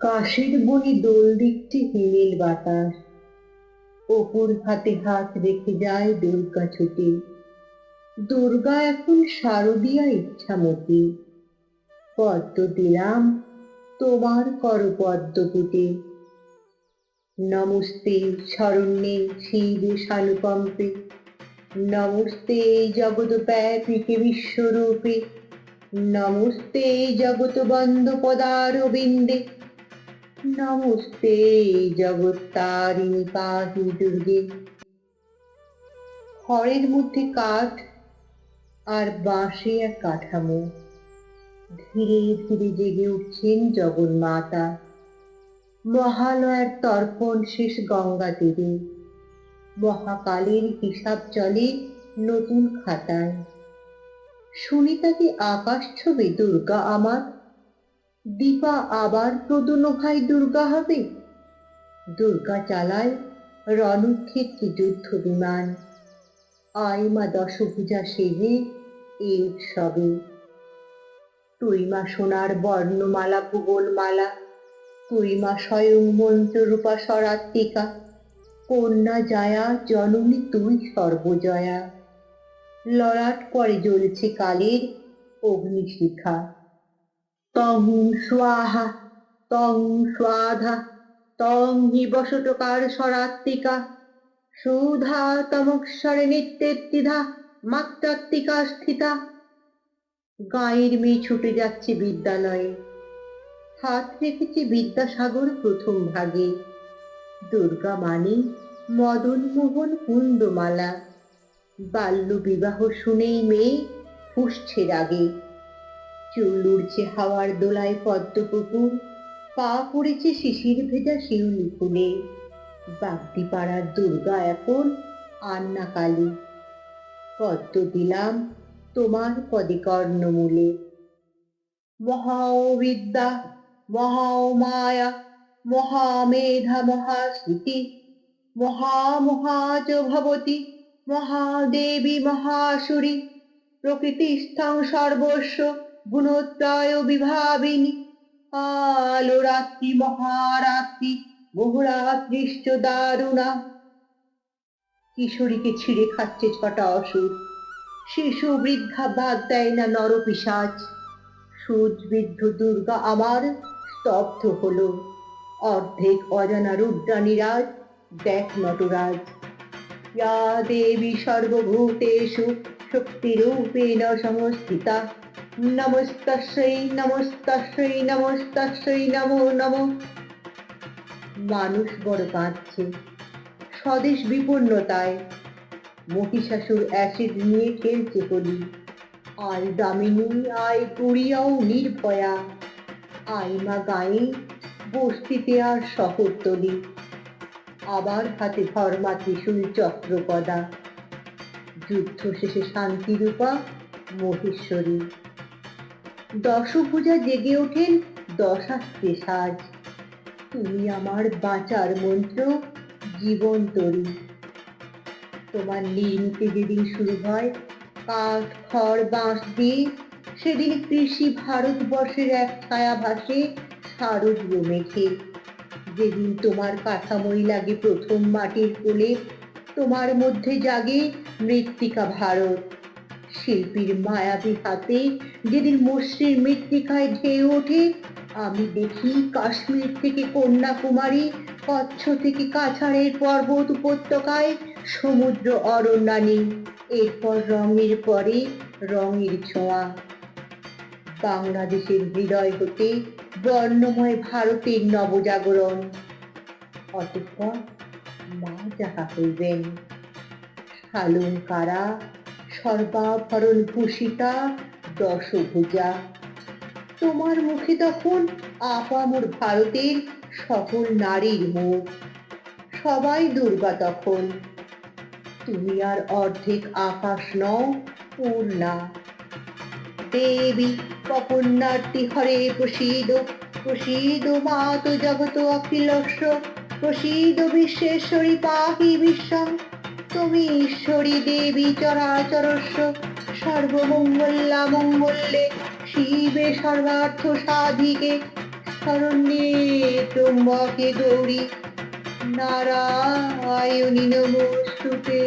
কাশির বনি দোল দিচ্ছে হিমেল বাতাস। অপুর হাতে হাত রেখে যায় দুর্গা ছুটে। দুর্গা এখন শারদিয়া ইচ্ছামতি। পদ্ম দিলাম, তোমার কর পদ্ম পুটে নমস্তে শরণ্যে শিবে শানুকম্পে নমস্তে জগৎ ব্যাপিকে বিশ্বরূপে। নমস্তে জগৎ বন্ধ পদারবিন্দে নমস্তে জগত্তারিণী পাহি দুর্গে খড়ের মধ্যে কাঠ আর বাঁশে এক কাঠামো। ধীরে ধীরে জেগে উঠছেন জগন্মাতা মহালয়ার তর্পণ শেষ গঙ্গা তীরে মহাকালের হিসাব চলে নতুন খাতায়। শুনি তাকে আকাশ ছবি দুর্গা আমার। দীপা আবার প্রদুন ভাই দুর্গা হবে? দুর্গা চালায় রণক্ষেত্রে যুদ্ধ বিমান। আয় মা দশভুজা সেজে এই উৎসবে। তুই মা সোনার বর্ণমালা ভুবনমালা তুই মা স্বয়ং মন্ত্ররূপা স্বরাত্মিকা কন্যা জায়া, জননী তুই সর্বজয়া। ললাট পরে জ্বলছে কালের অগ্নিশিখা। তং স্বাহা, তং স্বাধা, তং হি বসটকার স্বরাত্মিকা। সুধা তমক্ষরে নিত্যেত্তিধা, মাত্রাত্মিকা স্থিতা। গাঁয়ের মেয়ে ছুটে যাচ্ছে বিদ্যালয়ে। হাত রেখেছে বিদ্যাসাগর প্রথম ভাগে। দুর্গা মানে মদন মোহন কুন্দমালা। বাল্য বিবাহ শুনেই মেয়ে ফুসছে রাগে। চুল উড়ছে হাওয়ার দোলায় পদ্মপুকুর। পা পড়েছে শিশির ভেজা শিউলি ফুলে। বাগদি পাড়ার দুর্গা এখন আন্না কালী পদ্ম দিলাম তোমার পদে কর্ণমূলে মহাবিদ্যা মহামায়া মহামেধা মহাস্মৃতি মহামহাচ ভবতি মহাদেবী মহাসুরী প্রকৃতিস্থং সর্বস্ব গুণত্রয় বিভাবিনী। আলো রাত্রি, মহারাত্রি বহুরাত্রিশ্চ দারুণা। কিশোরীকে ছিঁড়ে খাচ্ছে ছটা অসুর। শিশু বৃদ্ধা বাদ দেয় না নরপিসাজ সুজবৃদ্ধ দুর্গা আমার স্তব্ধ হল। অর্ধেক অজানা রুদ্রাণীরাজ দেখ নটরাজ। ইয়া দেবী সর্বভূতেষু শক্তিরূপেণ সংস্থিতা নমস্তস্যৈ নমস্তস্যৈ নমস্তস্যৈ নমো নমো। মানুষ বড় কাঁদছে, স্বদেশ বিপন্নতায়। মহিষাসুর অ্যাসিড নিয়ে খেলছে হোলি। আয় দামিনী আয় গুড়িয়াও নির্ভয়া। আয় মা গায়ে, বস্তিতে আর শহরতলি আবার হাতে ধর্মা ত্রিশূল চক্রপদা। যুদ্ধ শেষে শান্তিরূপা মহেশ্বরী। দশভুজা জেগে ওঠেন দশাস্ত্রে সাজ। তুমি আমার বাঁচার মন্ত্র, জীবন তরী। তোমার লিনতে যেদিন শুরু হয় কাঠ খড় বাঁশ দিয়ে সেদিন কৃষি ভারতবর্ষের এক ছায়া ভাসে শারদীয় মেঘে যেদিন তোমার কাঠামোই লাগে প্রথম মাটির কোলে, তোমার মধ্যে জাগে মৃত্তিকা ভারত। শিল্পীর মায়াবী হাতে যেদিন মসৃণ মৃত্তিকায় ঢেউ ওঠে, আমি দেখি কাশ্মীর থেকে কন্যাকুমারী, কচ্ছ থেকে কাছাড়ের পর্বত উপত্যকায় সমুদ্র অরণ্যানী। এরপর রঙের পরে রঙের ছোঁয়া। বাংলাদেশের হৃদয় হতে বর্ণময় ভারতের নবজাগরণ। অতঃপর মা যাহা হইবেন শালুন কারা সর্বাভরণ ভূষিতা দশভুজা। তোমার মুখে তখন আপামর ভারতের সকল নারীর মুখ। সবাই দুর্গা তখন। তুমি আর অর্ধেক আকাশ নও পূর্ণা দেবী, কপন্নার্তি, হরে প্রসীদ প্রসিদ মাত জগত অখিলস্য প্রসীদ বিশ্বেশ্বরী পাহি বিশ্বং। তুমি ঈশ্বরী দেবী চরাচরস্য সর্বমঙ্গলা মঙ্গলে শিবে সর্বার্থ সাধিকে শরণ্যে ত্রম্বকে গৌরী নারায়ণী নমস্তুতে।